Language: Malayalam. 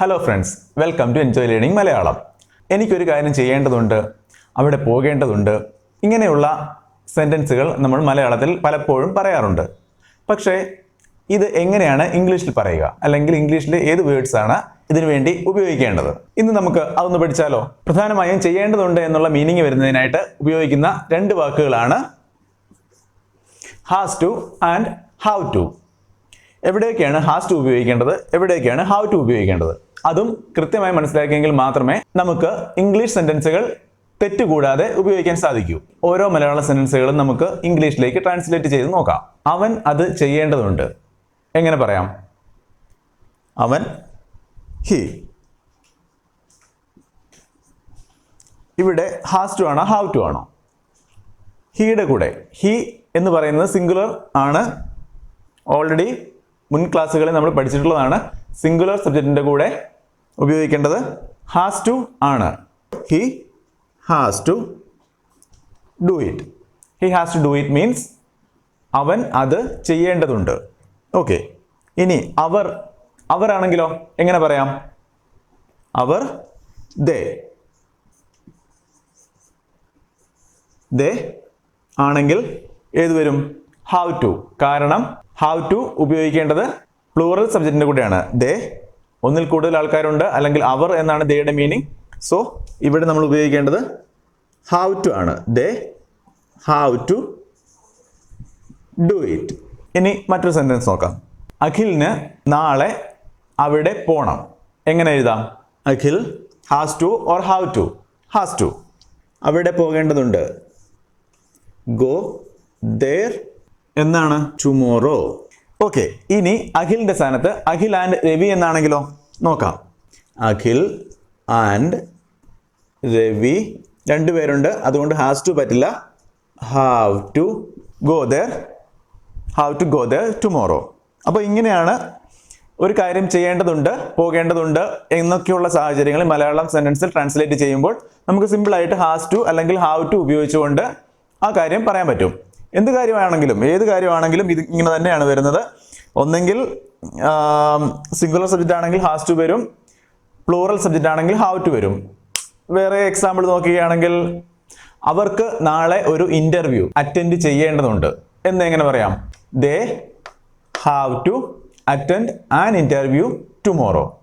Hello friends welcome to enjoy learning Malayalam എനിക്കൊരു കാര്യം ചെയ്യേണ്ടതുണ്ട് അവിടെ പോകേണ്ടതുണ്ട്. ഇങ്ങനെയുള്ള സെന്റൻസുകൾ നമ്മൾ മലയാളത്തിൽ പലപ്പോഴും പറയാറുണ്ട്. പക്ഷേ ഇത് എങ്ങനെയാണ് ഇംഗ്ലീഷിൽ പറയുക? അല്ലെങ്കിൽ ഇംഗ്ലീഷിലെ ഏത് വേർഡ്സാണ് ഇതിനു വേണ്ടി ഉപയോഗിക്കേണ്ടത്? ഇന്ന് നമുക്ക് അതൊന്ന് പഠിച്ചാലോ? പ്രധാനമായും ചെയ്യേണ്ടതുണ്ട് എന്നുള്ള മീനിങ് വരുന്നതിനായിട്ട് ഉപയോഗിക്കുന്ന രണ്ട് വാക്കുകളാണ് has to and have to എവിടെയൊക്കെയാണ് ഹാസ് ടു ഉപയോഗിക്കേണ്ടത്? എവിടെയൊക്കെയാണ് ഹൗ ടു ഉപയോഗിക്കേണ്ടത്? അതും കൃത്യമായി മനസ്സിലാക്കിയെങ്കിൽ മാത്രമേ നമുക്ക് ഇംഗ്ലീഷ് സെന്റൻസുകൾ തെറ്റുകൂടാതെ ഉപയോഗിക്കാൻ സാധിക്കൂ. ഓരോ മലയാള സെന്റൻസുകളും നമുക്ക് ഇംഗ്ലീഷിലേക്ക് ട്രാൻസ്ലേറ്റ് ചെയ്ത് നോക്കാം. അവൻ അത് ചെയ്യേണ്ടതുണ്ട്. എങ്ങനെ പറയാം? അവൻ ഹി ഇവിടെ ഹാസ് ടു ആണോ ഹൗ ടു ആണോ? ഹീയുടെ കൂടെ. ഹി എന്ന് പറയുന്നത് സിംഗുലർ ആണ്. ഓൾറെഡി മുൻ ക്ലാസ്സുകളിൽ നമ്മൾ പഠിച്ചിട്ടുള്ളതാണ്. സിംഗുലർ സബ്ജക്റ്റിന്റെ കൂടെ ഉപയോഗിക്കേണ്ടത് ഹാസ് ടു ആണ്. He has to do it he has to do it means അവൻ അത് ചെയ്യേണ്ടതുണ്ട്. ഓക്കെ ഇനി അവർ അവരാണെങ്കിലോ എങ്ങനെ പറയാം? അവർ ദേ ദേ ആണെങ്കിൽ ഏത് വരും? ഹൗ ടു കാരണം ഹൗ ടു ഉപയോഗിക്കേണ്ടത് പ്ലൂറൽ സബ്ജക്റ്റിന്റെ കൂടെയാണ്. ദേ ഒന്നിൽ കൂടുതൽ ആൾക്കാരുണ്ട് അല്ലെങ്കിൽ അവർ എന്നാണ് ദേയുടെ മീനിങ് സോ ഇവിടെ നമ്മൾ ഉപയോഗിക്കേണ്ടത് ഹൗ ടു ആണ്. They have to do it ഇനി മറ്റൊരു സെന്റൻസ് നോക്കാം. അഖിലിന് നാളെ അവിടെ പോണം. എങ്ങനെ എഴുതാം? Akhil has to or have to has to അവിടെ പോകേണ്ടതുണ്ട്. ഗോ ദർ എന്നാണ്? ടുമോറോ ഓക്കെ ഇനി അഖിലിന്റെ സ്ഥാനത്ത് അഖിൽ ആൻഡ് രവി എന്നാണെങ്കിലോ? നോക്കാം. അഖിൽ ആൻഡ് രവി രണ്ടുപേരുണ്ട് അതുകൊണ്ട് ഹാസ് ടു പറ്റില്ല. Have to go there have to go there tomorrow അപ്പോൾ ഇങ്ങനെയാണ് ഒരു കാര്യം ചെയ്യേണ്ടതുണ്ട് പോകേണ്ടതുണ്ട് എന്നൊക്കെയുള്ള സാഹചര്യങ്ങൾ മലയാളം സെന്റൻസിൽ ട്രാൻസ്ലേറ്റ് ചെയ്യുമ്പോൾ നമുക്ക് സിമ്പിളായിട്ട് ഹാസ് ടു അല്ലെങ്കിൽ ഹാവ് ടു ഉപയോഗിച്ചുകൊണ്ട് ആ കാര്യം പറയാൻ പറ്റും. എന്ത് കാര്യമാണെങ്കിലും ഏത് കാര്യമാണെങ്കിലും ഇത് ഇങ്ങനെ തന്നെയാണ് വരുന്നത്. ഒന്നെങ്കിൽ സിംഗുലർ സബ്ജക്റ്റ് ആണെങ്കിൽ ഹാസ് ടു വരും. പ്ലൂറൽ സബ്ജക്റ്റ് ആണെങ്കിൽ ഹാവ് ടു വരും. വേറെ എക്സാമ്പിൾ നോക്കുകയാണെങ്കിൽ അവർക്ക് നാളെ ഒരു ഇന്റർവ്യൂ അറ്റൻഡ് ചെയ്യേണ്ടതുണ്ട്. എന്ന് എങ്ങനെ പറയാം? They have to attend an interview tomorrow